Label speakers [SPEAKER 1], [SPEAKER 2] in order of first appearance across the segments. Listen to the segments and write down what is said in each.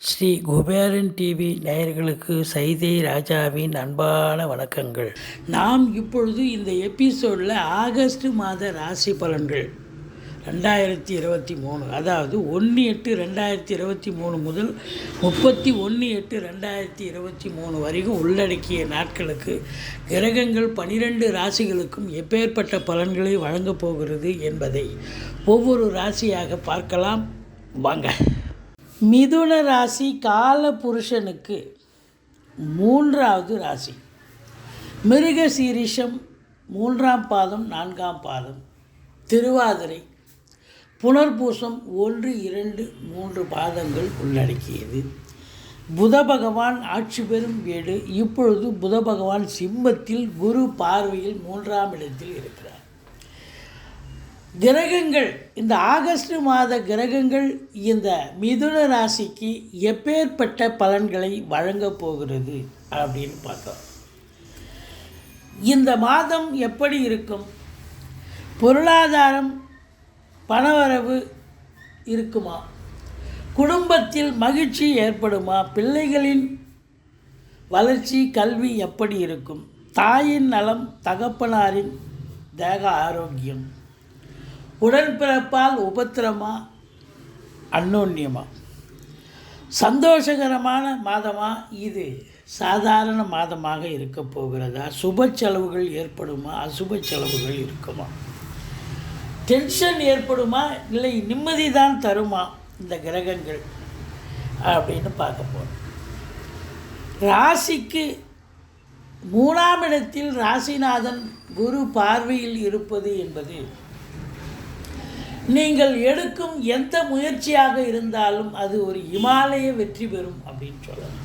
[SPEAKER 1] Sri Kuberan TV நேயர்களுக்கு சைதை ராஜாவின் அன்பான வணக்கங்கள். நாம் இப்பொழுது இந்த எபிசோடில் ஆகஸ்ட் மாத ராசி பலன்கள். ரெண்டாயிரத்தி இருபத்தி மூணு அதாவது ஒன்று எட்டு ரெண்டாயிரத்தி இருபத்தி மூணு முதல் முப்பத்தி ஒன்று எட்டு ரெண்டாயிரத்தி இருபத்தி மூணு வரைக்கும் உள்ளடக்கிய நாட்களுக்கு கிரகங்கள் பனிரெண்டு ராசிகளுக்கும் எப்பேற்பட்ட பலன்களை வழங்கப் போகிறது என்பதை ஒவ்வொரு ராசியாக பார்க்கலாம். வாங்க. மிதுன ராசி கால புருஷனுக்கு மூன்றாவது ராசி. மிருக சீரிஷம் மூன்றாம் பாதம் நான்காம் பாதம். திருவாதிரை புனர்பூசம் ஒன்று இரண்டு மூன்று பாதங்கள் உள்ளடக்கியது. புத பகவான் ஆட்சி பெறும் வீடு. இப்பொழுது புத பகவான் சிம்மத்தில் குரு பார்வையில் மூன்றாம் இடத்தில் இருக்கிறார். கிரகங்கள் இந்த ஆகஸ்ட் மாத கிரகங்கள் இந்த மிதுன ராசிக்கு எப்பேற்பட்ட பலன்களை வழங்கப் போகிறது அப்படின்னு பார்த்தோம். இந்த மாதம் எப்படி இருக்கும்? பொருளாதாரம் பணவரவு இருக்குமா? குடும்பத்தில் மகிழ்ச்சி ஏற்படுமா? பிள்ளைகளின் வளர்ச்சி கல்வி எப்படி இருக்கும்? தாயின் நலம் தகப்பனாரின் தேக ஆரோக்கியம். உடன்பிறப்பால் உபத்திரமா அன்னோன்யமா. சந்தோஷகரமான மாதமா இது. சாதாரண மாதமாக இருக்க போகிறதா? சுப செலவுகள் ஏற்படுமா? அசுப செலவுகள் இருக்குமா? டென்ஷன் ஏற்படுமா? இல்லை நிம்மதி தான் தருமா? இந்த கிரகங்கள் அப்படின்னு பார்க்க போகிறோம் ராசிக்கு மூணாம் இடத்தில் ராசிநாதன் குரு பார்வையில் இருப்பது என்பது நீங்கள் எடுக்கும் எந்த முயற்சியாக இருந்தாலும் அது ஒரு இமாலய வெற்றி பெறும் அப்படின்னு சொல்லலாம்.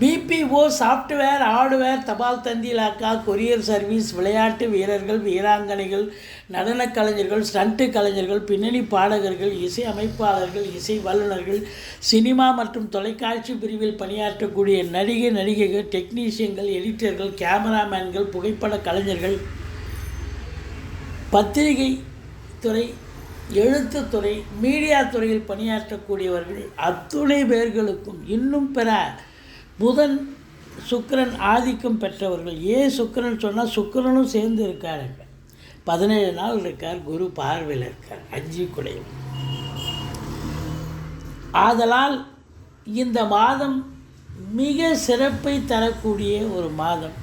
[SPEAKER 1] பிபிஓ சாஃப்ட்வேர் ஹார்ட்வேர் தபால் தந்தி இலாக்கா கொரியர் சர்வீஸ் விளையாட்டு வீரர்கள் வீராங்கனைகள் நடனக் கலைஞர்கள் ஸ்டண்ட்டு கலைஞர்கள் பின்னணி பாடகர்கள் இசை அமைப்பாளர்கள் இசை வல்லுநர்கள் சினிமா மற்றும் தொலைக்காட்சி பிரிவில் பணியாற்றக்கூடிய நடிகை நடிகைகள் டெக்னீஷியன்கள் எடிட்டர்கள் கேமராமேன்கள் புகைப்பட கலைஞர்கள் பத்திரிகை துறை எழுத்துத்துறை மீடியா துறையில் பணியாற்றக்கூடியவர்கள் அத்துணை பேர்களுக்கும் இன்னும் பிற புதன் சுக்கிரன் ஆதிக்கம் பெற்றவர்கள். ஏன் சுக்கிரன் சொன்னால் சுக்கிரனும் சேர்ந்து இருக்காருங்க பதினேழு நாள் இருக்கார் குரு பார்வையில் இருக்கார் அஞ்சு குடையும். ஆதலால் இந்த மாதம் மிக சிறப்பை தரக்கூடிய ஒரு மாதம்.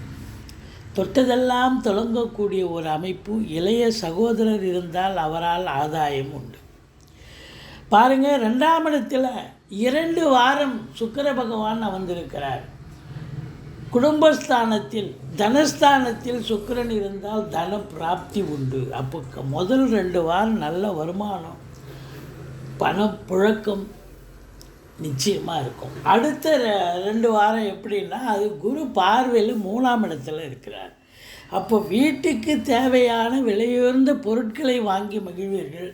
[SPEAKER 1] தொட்டதெல்லாம் தொடங்கக்கூடிய ஒரு அமைப்பு இளைய சகோதரர் இருந்தால் அவரால் ஆதாயம் உண்டு. பாருங்கள் ரெண்டாம் இடத்தில் இரண்டு வாரம் சுக்கர பகவான் அமர்ந்திருக்கிறார். குடும்பஸ்தானத்தில் தனஸ்தானத்தில் சுக்கிரன் இருந்தால் தன பிராப்தி உண்டு. அப்போ முதல் ரெண்டு வாரம் நல்ல வருமானம் பணப்புழக்கம் நிச்சயமாக இருக்கும். அடுத்த ரெண்டு வாரம் எப்படின்னா அது குரு பார்வையில் மூணாம் இடத்துல இருக்கிறார். அப்போ வீட்டுக்கு தேவையான விலையுயர்ந்த பொருட்களை வாங்கி மகிழ்வீர்கள்.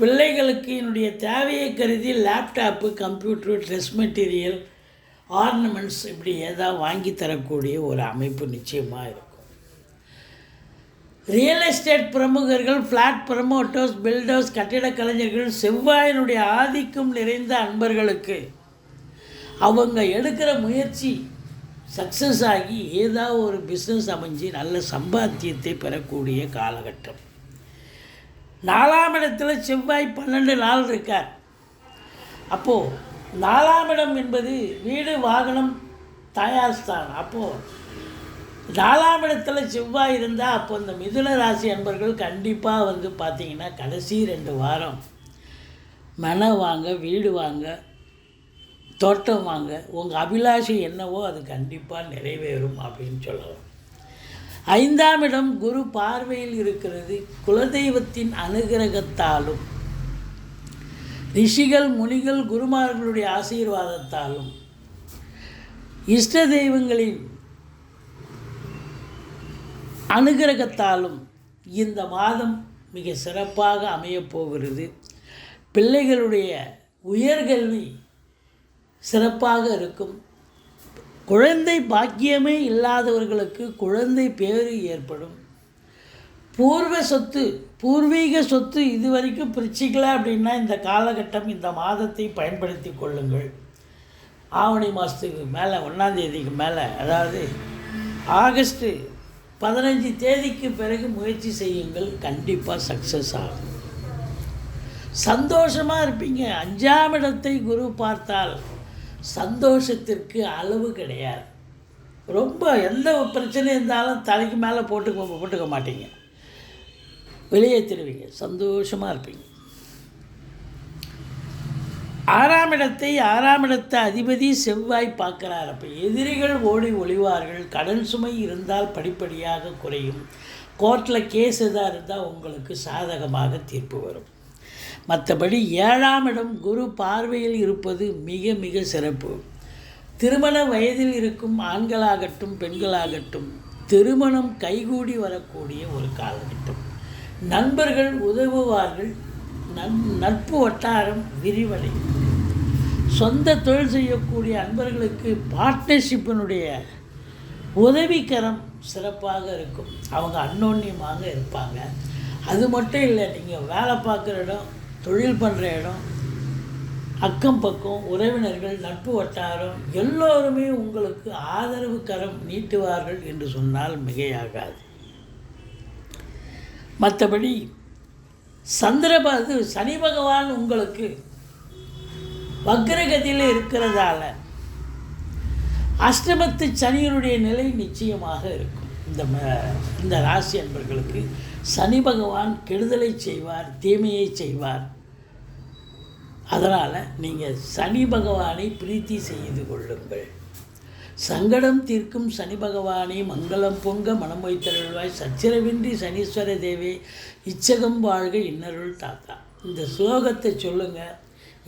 [SPEAKER 1] பிள்ளைகளுக்கு என்னுடைய தேவையை கருதி laptop computer dress material ornaments இப்படி ஏதாவது வாங்கி தரக்கூடிய ஒரு அமைப்பு நிச்சயமாக இருக்கும். ரியல் எஸ்டேட் பிரமுகர்கள் ஃப்ளாட் ப்ரமோட்டர்ஸ் பில்டர்ஸ் கட்டிடக் கலைஞர்கள் செவ்வாயினுடைய ஆதிக்கம் நிறைந்த அன்பர்களுக்கு அவங்க எடுக்கிற முயற்சி சக்ஸஸ் ஆகி ஏதாவது ஒரு பிஸ்னஸ் அமைஞ்சு நல்ல சம்பாத்தியத்தை பெறக்கூடிய காலகட்டம். நாலாம் இடத்துல செவ்வாய் பன்னெண்டு நாள் இருக்கார். அப்போது நாலாம் இடம் என்பது வீடு வாகனம் தயார் ஸ்தான் அப்போது நாலாம் இடத்துல செவ்வாய் இருந்தால் அப்போ இந்த மிதுன ராசி அன்பர்கள் கண்டிப்பாக வந்து பார்த்தீங்கன்னா கடைசி ரெண்டு வாரம் மனை வாங்க வீடு வாங்க தோட்டம் வாங்க உங்கள் அபிலாஷை என்னவோ அது கண்டிப்பாக நிறைவேறும் அப்படின்னு சொல்லலாம். ஐந்தாம் இடம் குரு பார்வையில் இருக்கிறது குலதெய்வத்தின் அனுகிரகத்தாலும் ரிஷிகள் முனிகள் குருமார்களுடைய ஆசீர்வாதத்தாலும் இஷ்ட தெய்வங்களின் அனுகிரகத்தாலும் இந்த மாதம் மிக சிறப்பாக அமையப் போகிறது. பிள்ளைகளுடைய உயர்கல்வி சிறப்பாக இருக்கும். குழந்தை பாக்கியமே இல்லாதவர்களுக்கு குழந்தை பேறு ஏற்படும். பூர்வ சொத்து பூர்வீக சொத்து இது வரைக்கும் பிரிச்சிக்கல அப்படின்னா இந்த காலகட்டம் இந்த மாதத்தை பயன்படுத்தி கொள்ளுங்கள். ஆவணி மாதத்துக்கு மேலே ஒன்றாந்தேதிக்கு மேலே அதாவது ஆகஸ்ட்டு பதினஞ்சு தேதிக்கு பிறகு முயற்சி செய்யுங்கள். கண்டிப்பாக சக்ஸஸ் ஆகும். சந்தோஷமாக இருப்பீங்க. அஞ்சாம் இடத்தை குரு பார்த்தால் சந்தோஷத்திற்கு அளவு கிடையாது. ரொம்ப எந்த பிரச்சனை இருந்தாலும் தலைக்கு மேலே போட்டுக்க போட்டுக்க மாட்டீங்க. வெளியேற்றிடுவீங்க சந்தோஷமாக இருப்பீங்க. ஆறாம் இடத்தை ஆறாம் இடத்த அதிபதி செவ்வாய் பார்க்கிறார். அப்போ எதிரிகள் ஓடி ஒளிவார்கள். கடன் சுமை இருந்தால் படிப்படியாக குறையும். கோர்ட்டில் கேஸ் எதாக இருந்தால் உங்களுக்கு சாதகமாக தீர்ப்பு வரும். மற்றபடி ஏழாம் இடம் குரு பார்வையில் இருப்பது மிக மிக சிறப்பு. திருமண வயதில் இருக்கும் ஆண்களாகட்டும் பெண்களாகட்டும் திருமணம் கைகூடி வரக்கூடிய ஒரு காலகட்டம். நண்பர்கள் உதவுவார்கள். நட்பு வட்டாரம் விரிவடையும். சொந்த தொழில் செய்யக்கூடிய அன்பர்களுக்கு பார்ட்னர்ஷிப்பினுடைய உதவிக்கரம் சிறப்பாக இருக்கும். அவங்க அன்னோன்யமாக இருப்பாங்க. அது மட்டும் இல்லை நீங்கள் வேலை பார்க்குற இடம் தொழில் பண்ணுற இடம் அக்கம் பக்கம் உறவினர்கள் நட்பு வட்டாரம் எல்லோருமே உங்களுக்கு ஆதரவு கரம் நீட்டுவார்கள் என்று சொன்னால் மிகையாகாது. மற்றபடி சந்திரபாது சனி பகவான் உங்களுக்கு வக்ரகதியில் இருக்கிறதால அஷ்டமத்து சனியனுடைய நிலை நிச்சயமாக இருக்கும். இந்த ம- இந்த ராசி அன்பர்களுக்கு சனி பகவான் கெடுதலை செய்வார் தீமையை செய்வார். அதனால் நீங்கள் சனி பகவானை பிரீத்தி செய்து கொள்ளுங்கள். சங்கடம் தீர்க்கும் சனி பகவானை மங்களம் பொங்க மனம் வைத்தருள்வாய். சச்சரவின்றி சனீஸ்வர தேவே இச்சகம் வாழ்க இன்னருள் தாத்தா. இந்த ஸ்லோகத்தை சொல்லுங்கள்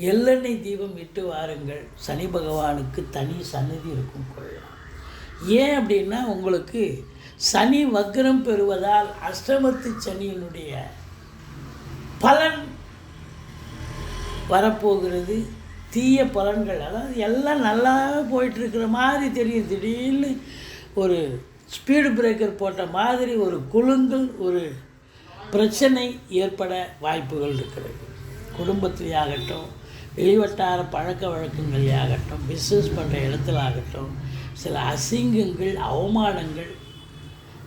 [SPEAKER 1] எள்ளெண்ணெய் தீபம் இட்டு வாருங்கள். சனி பகவானுக்கு தனி சன்னதி இருக்கும் கொள்ளலாம் ஏன் அப்படின்னா உங்களுக்கு சனி வக்ரம் பெறுவதால் அஷ்டமத்து சனியினுடைய பலன் வரப்போகிறது. தீய பலன்கள் அதாவது எல்லாம் நல்லா போயிட்டுருக்கிற மாதிரி தெரியும். திடீர்னு ஒரு ஸ்பீடு பிரேக்கர் போட்ட மாதிரி ஒரு குலுங்கல் ஒரு பிரச்சனை ஏற்பட வாய்ப்புகள் இருக்கிறது. குடும்பத்திலே ஆகட்டும் வெளிவட்டார பழக்க வழக்கங்களே ஆகட்டும் பிஸ்னஸ் பண்ணுற இடத்துல ஆகட்டும் சில அசிங்கங்கள் அவமானங்கள்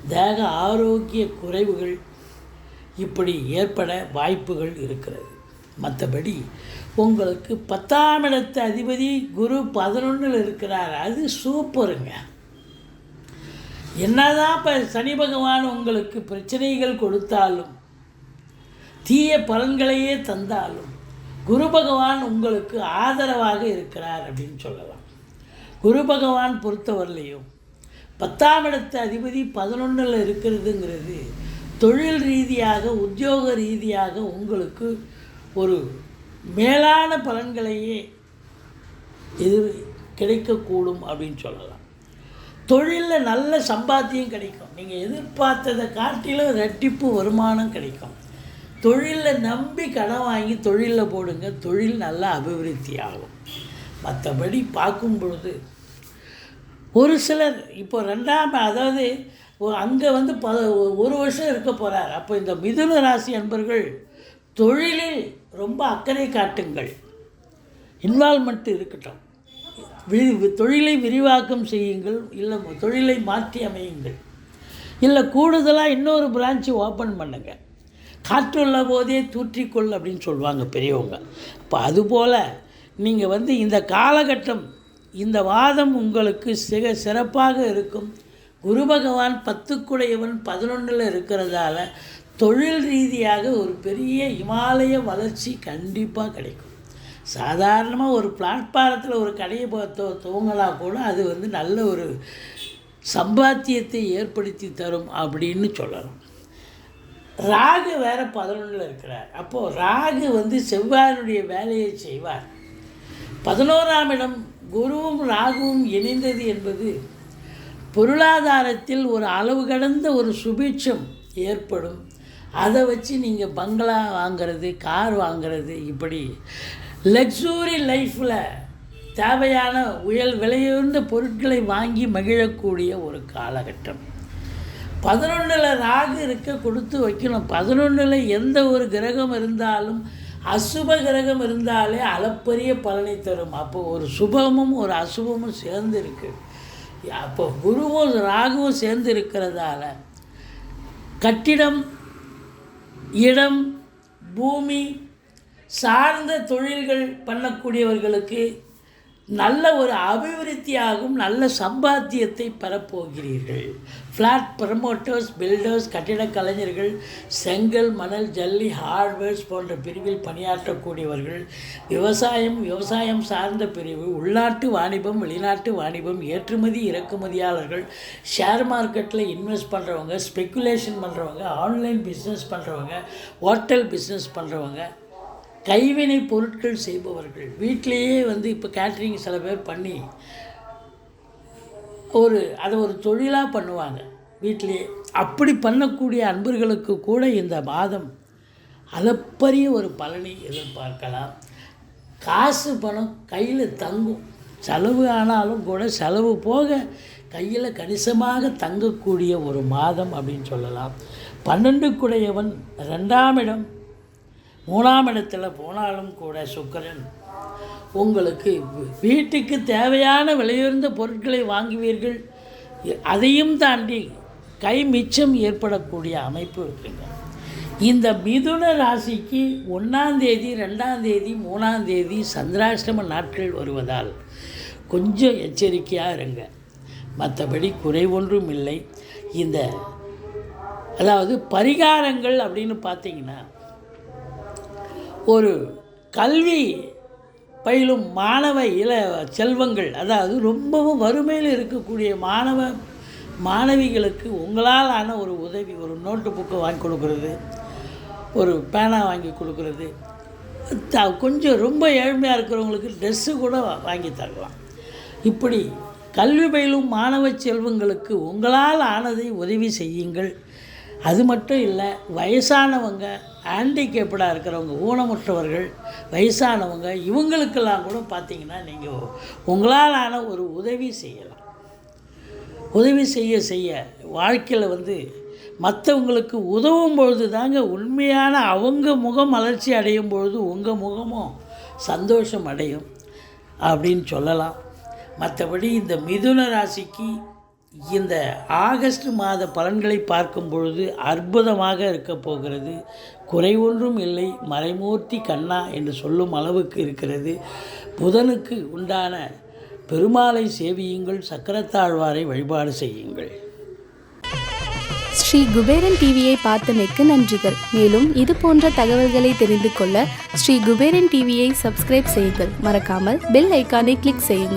[SPEAKER 1] தேக ஆரோக்கிய குறைவுகள் இப்படி ஏற்பட வாய்ப்புகள் இருக்கிறது. மற்றபடி உங்களுக்கு பத்தாம் இடத்து அதிபதி குரு பதினொன்றில் இருக்கிறார். அது சூப்பருங்க. என்னதான் இப்போ சனி பகவான் உங்களுக்கு பிரச்சனைகள் கொடுத்தாலும் தீய பலன்களையே தந்தாலும் குரு பகவான் உங்களுக்கு ஆதரவாக இருக்கிறார் அப்படின்னு சொல்லலாம். குரு பகவான் பொறுத்தவரையிலையும் பத்தாம் இடத்து அதிபதி பதினொன்றில் இருக்கிறதுங்கிறது தொழில் ரீதியாக உத்தியோக ரீதியாக உங்களுக்கு ஒரு மேலான பலன்களையே எதிர் கிடைக்கக்கூடும் அப்படின்னு சொல்லலாம். தொழிலில் நல்ல சம்பாத்தியம் கிடைக்கும். நீங்கள் எதிர்பார்த்ததை காட்டிலும் ரெட்டிப்பு வருமானம் கிடைக்கும். தொழிலில் நம்பி கடன் வாங்கி தொழிலில் போடுங்க. தொழில் நல்லா அபிவிருத்தி ஆகும் மற்றபடி பார்க்கும் பொழுது ஒரு சிலர் இப்போ ரெண்டாம் அதாவது அங்கே வந்து ப ஒரு வருஷம் இருக்க போகிறார் அப்போ இந்த மிதுன ராசி அன்பர்கள் தொழிலில் ரொம்ப அக்கறை காட்டுங்கள். இன்வால்மெண்ட் இருக்கட்டும். விரி தொழிலை விரிவாக்கம் செய்யுங்கள். இல்லை தொழிலை மாற்றி அமையுங்கள். இல்லை கூடுதலாக இன்னொரு பிரான்ச்சு ஓப்பன் பண்ணுங்கள் காற்றுள்ள போதே தூற்றிக்கொள் அப்படின்னு சொல்லுவாங்க பெரியவங்க. அப்போ அதுபோல் நீங்கள் வந்து இந்த காலகட்டம் இந்த வாதம் உங்களுக்கு சிக சிறப்பாக இருக்கும். குரு பகவான் பத்துக்குடையவன் பதினொன்றில் இருக்கிறதால தொழில் ரீதியாக ஒரு பெரிய இமாலய வளர்ச்சி கண்டிப்பாக கிடைக்கும். சாதாரணமாக ஒரு பிளாட்பாரத்தில் ஒரு கடையை பார்த்து துவங்கினா கூட அது வந்து நல்ல ஒரு சம்பாத்தியத்தை ஏற்படுத்தி தரும் அப்படின்னு சொல்லலாம் ராகு வேற பதினொன்றில் இருக்கிறார். அப்போது ராகு வந்து செவ்வாயினுடைய வேலையை செய்வார். பதினோராம் இடம் குருவும் ராகுவும் இணைந்தது என்பது பொருளாதாரத்தில் ஒரு அளவு கடந்த ஒரு சுபீட்சம் ஏற்படும். அதை வச்சு நீங்கள் பங்களா வாங்கிறது கார் வாங்கிறது இப்படி லக்ஸூரி லைஃப்பில் தேவையான உயல் விலையுயர்ந்த பொருட்களை வாங்கி மகிழக்கூடிய ஒரு காலகட்டம். பதினொன்றில் ராகு இருக்க கொடுத்து வைக்கணும். பதினொன்றில் எந்த ஒரு கிரகம் இருந்தாலும் அசுப கிரகம் இருந்தாலே அளப்பரிய பலனை தரும். அப்போ ஒரு சுபமும் ஒரு அசுபமும் சேர்ந்து இருக்கு அப்போ குருவும் ராகுவும் சேர்ந்து இருக்கிறதால கட்டிடம் இடம் பூமி சார்ந்த தொழில்கள் பண்ணக்கூடியவர்களுக்கு நல்ல ஒரு அபிவிருத்தியாகும் நல்ல சம்பாத்தியத்தை பெறப்போகிறீர்கள். ஃப்ளாட் ப்ரமோட்டர்ஸ் பில்டர்ஸ் கட்டிடக் கலைஞர்கள் செங்கல் மணல் ஜல்லி ஹார்ட்வேர்ஸ் போன்ற பிரிவில் பணியாற்றக்கூடியவர்கள் விவசாயம் விவசாயம் சார்ந்த பிரிவு உள்நாட்டு வாணிபம் வெளிநாட்டு வாணிபம் ஏற்றுமதி இறக்குமதியாளர்கள் ஷேர் மார்க்கெட்டில் இன்வெஸ்ட் பண்ணுறவங்க ஸ்பெக்குலேஷன் பண்ணுறவங்க ஆன்லைன் பிஸ்னஸ் பண்ணுறவங்க ஹோட்டல் பிஸ்னஸ் பண்ணுறவங்க கைவினை பொருட்கள் செய்பவர்கள். வீட்டிலேயே வந்து இப்போ கேட்ரிங் சில பேர் பண்ணி ஒரு அதை ஒரு தொழிலாக பண்ணுவாங்க. வீட்டிலேயே அப்படி பண்ணக்கூடிய அன்பர்களுக்கு கூட இந்த மாதம் அளப்பரிய ஒரு பலனை எதிர்பார்க்கலாம். காசு பணம் கையில் தங்கும். செலவு ஆனாலும் கூட செலவு போக கையில் கணிசமாக தங்கக்கூடிய ஒரு மாதம் அப்படின்னு சொல்லலாம். பன்னெண்டுக்குடையவன் ரெண்டாம் இடம். மூணாம் இடத்துல போனாலும் கூட சுக்கரன் உங்களுக்கு வீட்டுக்கு தேவையான விலையுயர்ந்த பொருட்களை வாங்குவீர்கள். அதையும் தாண்டி கை மிச்சம் ஏற்படக்கூடிய அமைப்பு இருக்குங்க. இந்த மிதுன ராசிக்கு ஒன்றாம் தேதி ரெண்டாம் தேதி மூணாம் தேதி சந்திராஷ்டம நாட்கள் வருவதால் கொஞ்சம் எச்சரிக்கையாக இருங்க. மற்றபடி குறை ஒன்றும் இல்லை. இந்த அதாவது பரிகாரங்கள் அப்படின்னு பார்த்தீங்கன்னா ஒரு கல்வி பயிலும் மாணவ இள செல்வங்கள் அதாவது ரொம்பவும் வறுமையில் இருக்கக்கூடிய மாணவ மாணவிகளுக்கு உங்களால் ஆன ஒரு உதவி ஒரு நோட்டு புக்கு வாங்கி கொடுக்குறது ஒரு பேனா வாங்கி கொடுக்குறது த கொஞ்சம் ரொம்ப ஏழ்மையாக இருக்கிறவங்களுக்கு ட்ரெஸ்ஸு கூட வாங்கி தரலாம். இப்படி கல்வி பயிலும் மாணவ செல்வங்களுக்கு உங்களால் ஆனதை உதவி செய்யுங்கள். அது மட்டும் இல்லை வயசானவங்க ஹேண்டிகேப்டாக இருக்கிறவங்க ஊனமுற்றவர்கள் வயசானவங்க இவங்களுக்கெல்லாம் கூட பார்த்தீங்கன்னா நீங்கள் உங்களால் ஆன ஒரு உதவி செய்யலாம். உதவி செய்ய செய்ய வாழ்க்கையில் வந்து மற்றவங்களுக்கு உதவும் பொழுது தாங்க உண்மையான அவங்க முகம் மலர்ச்சி அடையும் பொழுது உங்கள் முகமும் சந்தோஷம் அடையும் அப்படின்னு சொல்லலாம். மற்றபடி இந்த மிதுன ராசிக்கு இந்த ஆகஸ்ட் மாத பலன்களை பார்க்கும் பொழுது அற்புதமாக இருக்க போகிறது. குறை ஒன்றும் இல்லை மறைமூர்த்தி கண்ணா என்று சொல்லும் அளவுக்கு இருக்கிறது. புதனுக்கு உண்டான பெருமாளை சேவியுங்கள் சக்கரத்தாழ்வாரை வழிபாடு செய்யுங்கள்.
[SPEAKER 2] ஸ்ரீ குபேரன் டிவியை பார்த்தமைக்கு நன்றிகள். மேலும் இது போன்ற தகவல்களை தெரிந்து கொள்ள ஸ்ரீ குபேரன் டிவியை சப்ஸ்கிரைப் செய்யுங்கள். மறக்காமல் பெல் ஐக்கானை கிளிக் செய்யுங்கள்.